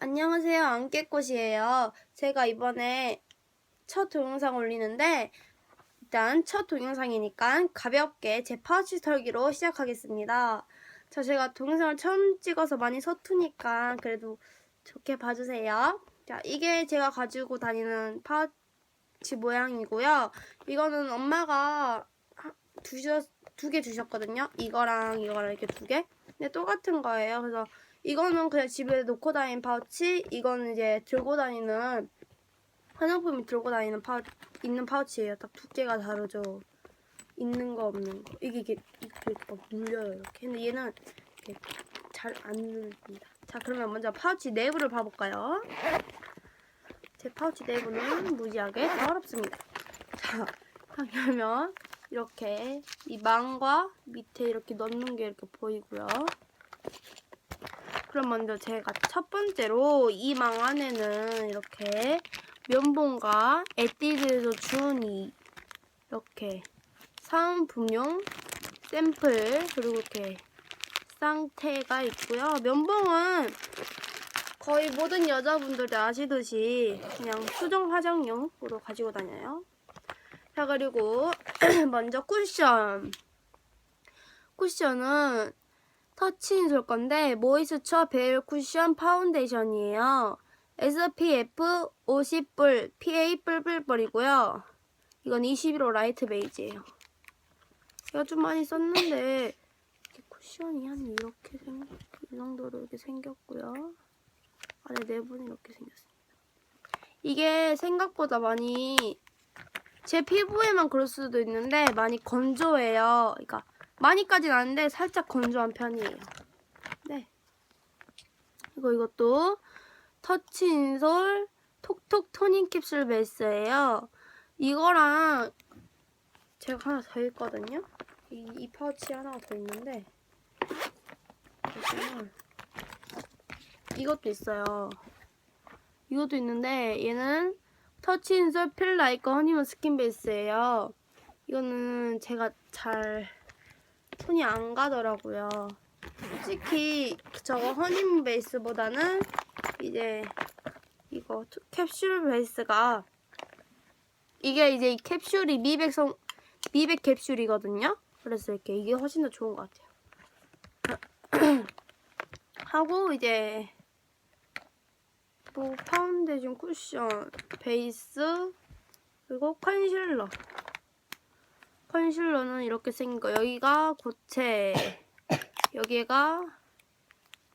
안녕하세요. 안개꽃이에요. 제가 이번에 첫 동영상 올리는데 일단 첫 동영상이니까 가볍게 제 파우치 털기로 시작하겠습니다. 자, 제가 동영상을 처음 찍어서 많이 서투니까 그래도 좋게 봐주세요. 자, 이게 제가 가지고 다니는 파우치 모양이고요. 이거는 엄마가 두셨 두개 주셨거든요. 이거랑 이거랑 이렇게 두 개. 근데 똑같은 거예요. 그래서 이거는 그냥 집에 놓고 다니는 파우치, 이거는 이제 들고 다니는 화장품이 들고 다니는 파우 있는 파우치예요. 딱 두께가 다르죠. 있는 거 없는 거. 이게 이게 이렇게 막 눌려요 이렇게. 근데 얘는 이렇게 잘 안 눌립니다. 자 그러면 먼저 파우치 내부를 봐볼까요? 제 파우치 내부는 무지하게 더럽습니다. 자, 딱 열면 이렇게 이 망과 밑에 이렇게 넣는 게 이렇게 보이고요. 그럼 먼저 제가 첫 번째로 이 망 안에는 이렇게 면봉과 에뛰드에서 준이 이렇게 사은품용 샘플 그리고 이렇게 쌍태가 있고요. 면봉은 거의 모든 여자분들이 아시듯이 그냥 수정 화장용으로 가지고 다녀요. 자 그리고 먼저 쿠션 쿠션은 터치인 솔 건데 모이스처 베일 쿠션 파운데이션이에요. SPF 50불 PA 뿔뿔뿔이고요. 이건 21호 라이트 베이지예요. 제가 좀 많이 썼는데 쿠션이 한 이렇게 생, 이 정도로 이렇게 생겼고요. 안에 내부는 이렇게 생겼습니다. 이게 생각보다 많이 제 피부에만 그럴 수도 있는데 많이 건조해요. 그러니까 많이까지는 아닌데 살짝 건조한 편이에요. 네. 이거 이것도 터치 인솔 톡톡 토닝 캡슐 베이스예요. 이거랑 제가 하나 더 있거든요. 이, 이 파우치 하나가 더 있는데 보시면 이것도 있어요. 이것도 있는데 얘는 터치 인솔 필 라이커 허니문 스킨 베이스예요. 이거는 제가 잘 손이 안 가더라고요. 솔직히 저거 허니문 베이스보다는 이제 이거 투- 캡슐 베이스가 이게 이제 이 캡슐이 미백 성 미백 캡슐이거든요. 그래서 이렇게 이게 훨씬 더 좋은 것 같아요. 하고 이제 뭐 파운데이션 쿠션 베이스 그리고 컨실러 컨실러는 이렇게 생긴 거 여기가 고체 여기가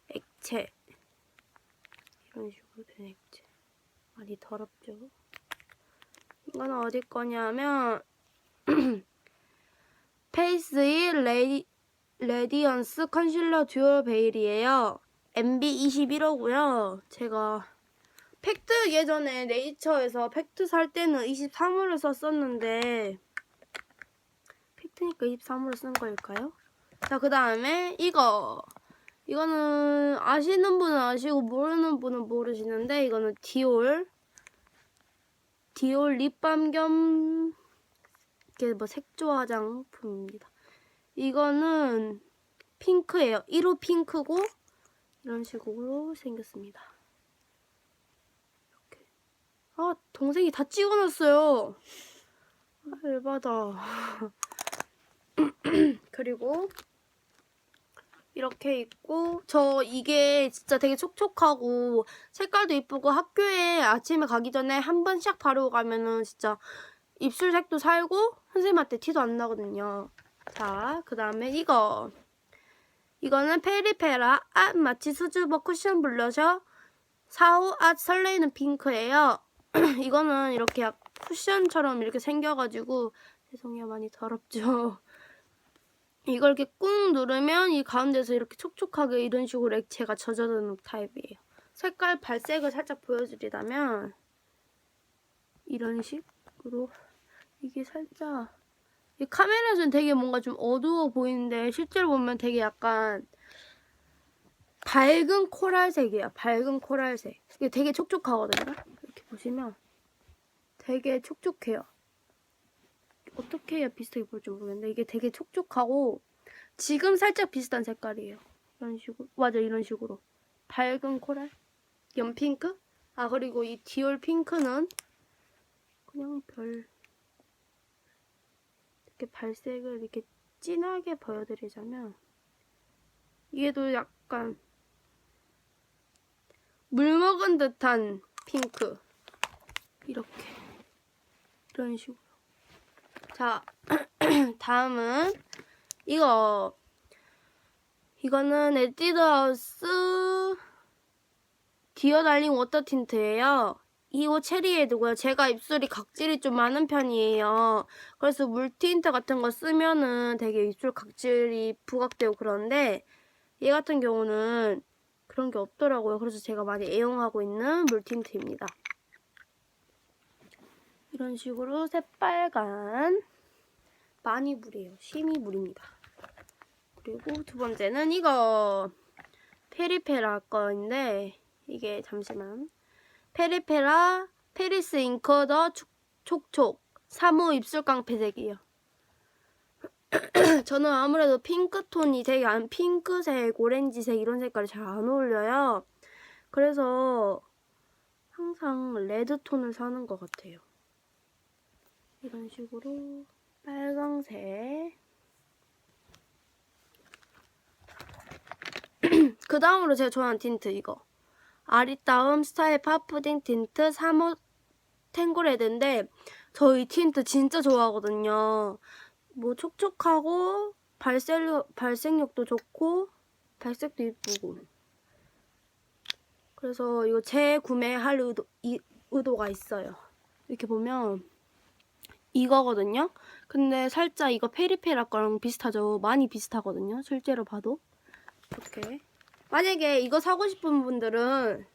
액체. 이런 식으로 된 액체. 많이 더럽죠? 이거는 어디 거냐면 페이스의 레디, 레디언스 컨실러 듀얼 베일이에요. MB21호고요. 제가 팩트 예전에 네이처에서 팩트 살 때는 23호를 썼었는데 팩트니까 23호를 쓴 거일까요? 자, 그 다음에 이거. 이거는 아시는 분은 아시고 모르는 분은 모르시는데 이거는 디올. 디올 립밤 겸 이게 뭐 색조 화장품입니다. 이거는 핑크예요. 1호 핑크고 이런 식으로 생겼습니다. 이렇게. 아, 동생이 다 찍어놨어요. 아, 열받아. 그리고 이렇게 있고 저 이게 진짜 되게 촉촉하고 색깔도 이쁘고 학교에 아침에 가기 전에 한 번 샥 바르고 가면은 진짜 입술색도 살고 선생님한테 티도 안 나거든요. 자, 그 다음에 이거 이거는 페리페라 아 마치 수줍어 쿠션 블러셔 4호 아 설레이는 핑크예요. 이거는 이렇게 약 쿠션처럼 이렇게 생겨가지고 죄송해요 많이 더럽죠. 이걸 이렇게 꾹 누르면 이 가운데서 이렇게 촉촉하게 이런 식으로 액체가 젖어드는 타입이에요. 색깔 발색을 살짝 보여드리자면 이런 식으로 이게 살짝 이 카메라에서는 되게 뭔가 좀 어두워 보이는데 실제로 보면 되게 약간 밝은 코랄색이에요. 밝은 코랄색. 이게 되게 촉촉하거든요. 이렇게 보시면 되게 촉촉해요. 어떻게 해야 비슷하게 보일지 모르겠는데 이게 되게 촉촉하고 지금 살짝 비슷한 색깔이에요. 이런 식으로. 맞아 이런 식으로. 밝은 코랄? 연핑크? 아 그리고 이 디올 핑크는 그냥 별. 이렇게 발색을 이렇게 진하게 보여드리자면 얘도 약간 물 먹은 듯한 핑크. 이렇게. 이런 식으로 자 다음은 이거 이거는 에뛰드하우스 디어 달린 워터 틴트예요. 이거 체리에드고요. 제가 입술이 각질이 좀 많은 편이에요. 그래서 물 틴트 같은 거 쓰면은 되게 입술 각질이 부각되고 그런데 얘 같은 경우는 그런 게 없더라고요. 그래서 제가 많이 애용하고 있는 물 틴트입니다. 이런 식으로 새빨간 많이 물이에요. 심이 물입니다. 그리고 두 번째는 이거 페리페라 거인데 이게 잠시만 페리페라 페리스 잉커더 촉- 촉촉 3호 입술 깡패색이에요. 저는 아무래도 핑크톤이 되게 안 핑크색, 오렌지색 이런 색깔이 잘 안 어울려요. 그래서 항상 레드톤을 사는 것 같아요. 이런 식으로 빨강색. 그 다음으로 제가 좋아하는 틴트 이거. 아리따움 스타일 파푸딩 틴트 3호 탱글레드인데 저 이 틴트 진짜 좋아하거든요. 뭐 촉촉하고 발색력, 발색력도 좋고 발색도 이쁘고. 그래서 이거 재구매할 의도, 이, 의도가 있어요. 이렇게 보면 이거거든요 근데 살짝 이거 페리페라 거랑 비슷하죠 많이 비슷하거든요 실제로 봐도 이렇게 만약에 이거 사고 싶은 분들은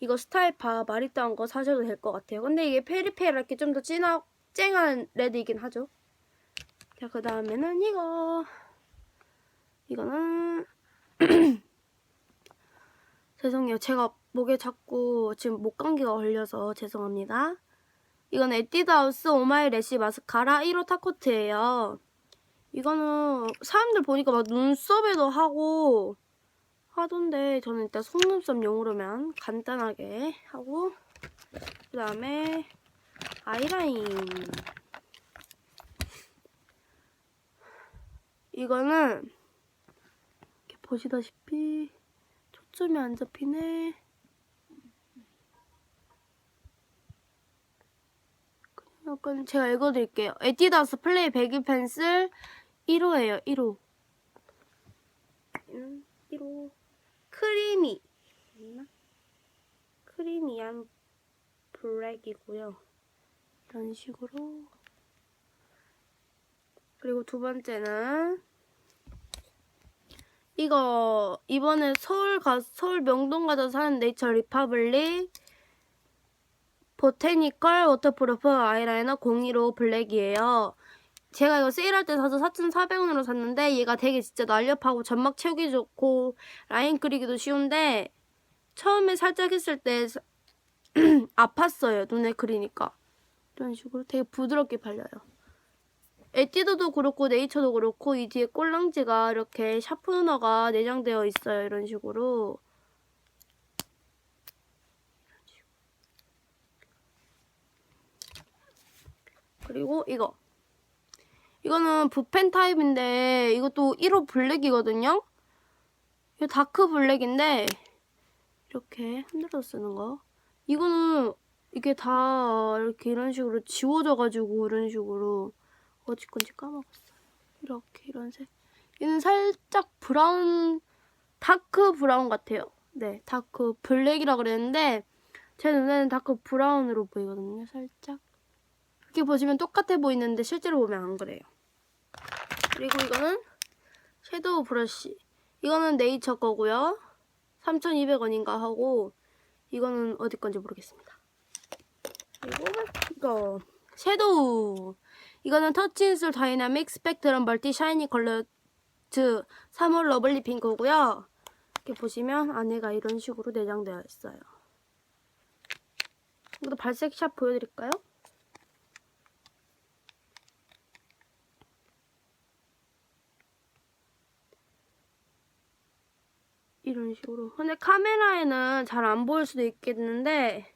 이거 스타일파 마리따운 거 사셔도 될 것 같아요. 근데 이게 페리페라 이렇게 좀 더 진하, 쨍한 레드이긴 하죠. 자, 그 다음에는 이거. 이거는. 죄송해요. 제가 목에 자꾸 지금 목 감기가 걸려서 죄송합니다. 이건 에뛰드하우스 오마이 래쉬 마스카라 1호 타코트예요. 이거는 사람들 보니까 막 눈썹에도 하고 하던데 저는 일단 속눈썹용으로만 간단하게 하고 그 다음에 아이라인 이거는 보시다시피 초점이 안 잡히네 그냥 약간 제가 읽어드릴게요. 에뛰드하우스 플레이 베기 펜슬 1호예요 1호. 1호. 크리미. 맞나? 크리미한 블랙이고요. 이런 식으로. 그리고 두 번째는 이거 이번에 서울 가 서울 명동 가서 사는 네이처 리퍼블릭 보테니컬 워터프루프 아이라이너 015 블랙이에요. 제가 이거 세일할 때 사서 4,400원으로 샀는데 얘가 되게 진짜 날렵하고 점막 채우기 좋고 라인 그리기도 쉬운데 처음에 살짝 했을 때 사- 아팠어요. 눈에 그리니까. 이런 식으로 되게 부드럽게 발려요. 에뛰드도 그렇고 네이처도 그렇고 이 뒤에 꼴랑지가 이렇게 샤프너가 내장되어 있어요. 이런 식으로. 그리고 이거. 이거는 붓펜 타입인데 이것도 1호 블랙이거든요. 이거 다크 블랙인데 이렇게 흔들어 쓰는 거. 이거는 이게 다 이렇게 이런 식으로 지워져가지고 이런 식으로 어찌건지 까먹었어요. 이렇게 이런 색. 얘는 살짝 브라운 다크 브라운 같아요. 네, 다크 블랙이라 그랬는데 제 눈에는 다크 브라운으로 보이거든요. 살짝. 이렇게 보시면 똑같아 보이는데 실제로 보면 안 그래요. 그리고 이거는 섀도우 브러쉬. 이거는 네이처 거고요. 3,200원인가 하고 이거는 어디 건지 모르겠습니다. 그리고 이거 섀도우. 이거는 터치인술 다이나믹 스펙트럼 멀티 샤이니 컬러 즈 3월 러블리 핑크고요. 이렇게 보시면 안에가 이런 식으로 내장되어 있어요. 이것도 발색 샵 보여드릴까요? 이런 식으로. 근데 카메라에는 잘 안 보일 수도 있겠는데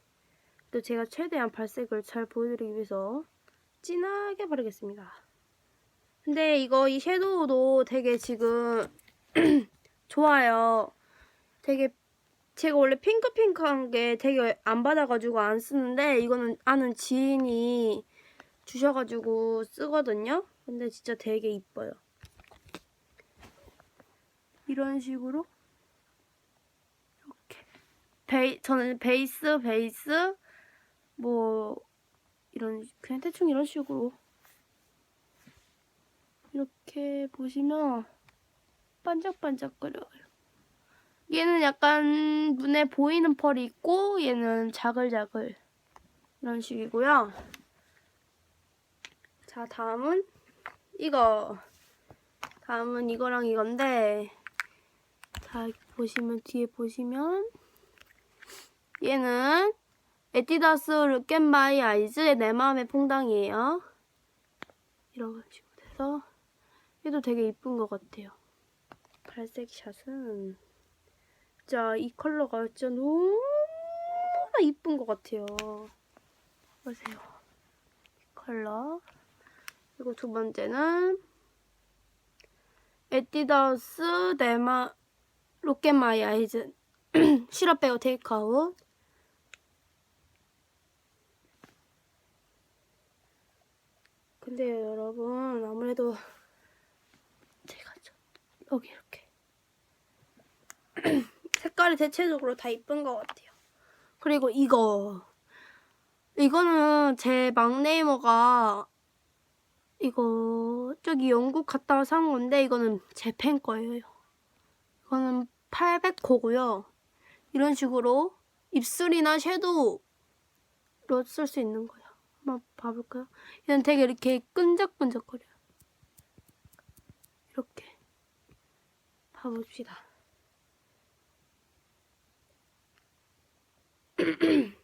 또 제가 최대한 발색을 잘 보여드리기 위해서 진하게 바르겠습니다. 근데 이거 이 섀도우도 되게 지금 좋아요. 되게 제가 원래 핑크핑크한 게 되게 안 받아가지고 안 쓰는데 이거는 아는 지인이 주셔가지고 쓰거든요. 근데 진짜 되게 이뻐요. 이런 식으로 베이 저는 베이스 베이스 뭐 이런 그냥 대충 이런 식으로 이렇게 보시면 반짝반짝거려요. 얘는 약간 눈에 보이는 펄이 있고 얘는 자글자글 이런 식이고요. 자 다음은 이거 다음은 이거랑 이건데 자 보시면 뒤에 보시면 얘는 에뛰다스 룩앤바이 아이즈의 내 마음의 퐁당이에요. 이런 식으로 돼서 얘도 되게 이쁜 것 같아요. 발색 샷은 진짜 이 컬러가 진짜 너무나 이쁜 것 같아요. 보세요. 이 컬러. 그리고 두 번째는 에뛰다스 네마 로켓 마이 아이즈 시럽 빼고 테이크아웃 근데 여러분 아무래도 제가 좀 여기 이렇게 색깔이 대체적으로 다 이쁜 것 같아요. 그리고 이거 이거는 제 막내 이모가 이거 저기 영국 갔다가 산 건데 이거는 제 팬 거예요. 이거는 800호고요. 이런 식으로 입술이나 섀도우로 쓸 수 있는 거예요. 한번 봐볼까요? 얘는 되게 이렇게 끈적끈적거려요. 이렇게 봐봅시다.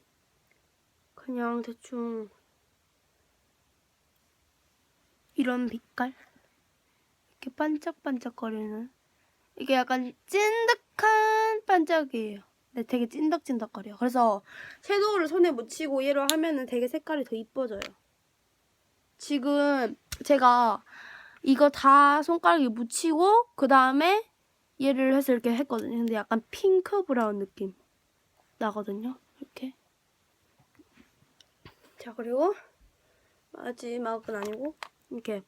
그냥 대충 이런 빛깔 이렇게 반짝반짝거리는 이게 약간 찐득한 반짝이에요. 네, 되게 찐득찐득거려요. 그래서 섀도우를 손에 묻히고 얘로 하면은 되게 색깔이 더 이뻐져요. 지금 제가 이거 다 손가락에 묻히고 그 다음에 얘를 해서 이렇게 했거든요. 근데 약간 핑크 브라운 느낌 나거든요. 이렇게. 자 그리고 마지막은 아니고 이렇게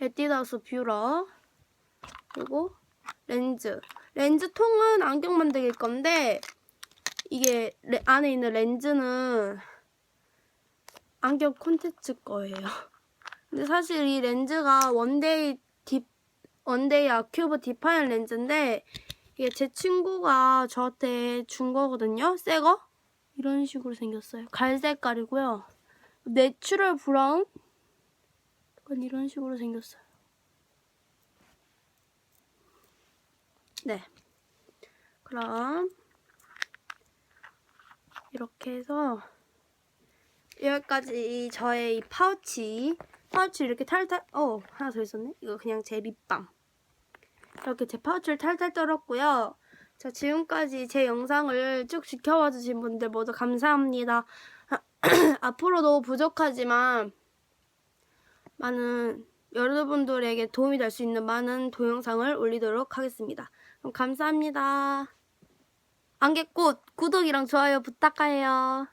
에뛰다스 뷰러 그리고 렌즈 렌즈 통은 안경 만들기 건데 이게 레- 안에 있는 렌즈는 안경 콘텐츠 거예요. 근데 사실 이 렌즈가 원데이 딥 원데이 아큐브 디파인 렌즈인데 이게 제 친구가 저한테 준 거거든요. 새 거. 이런 식으로 생겼어요. 갈 색깔이고요. 내추럴 브라운? 약간 이런 식으로 생겼어요. 네. 그럼 이렇게 해서 여기까지 저의 이 파우치. 파우치 이렇게 탈탈 어 하나 더 있었네? 이거 그냥 제 립밤. 이렇게 제 파우치를 탈탈 떨었고요. 자 지금까지 제 영상을 쭉 지켜봐 주신 분들 모두 감사합니다. 앞으로도 부족하지만 많은 여러분들에게 도움이 될 수 있는 많은 동영상을 올리도록 하겠습니다. 그럼 감사합니다 안개꽃 구독이랑 좋아요 부탁해요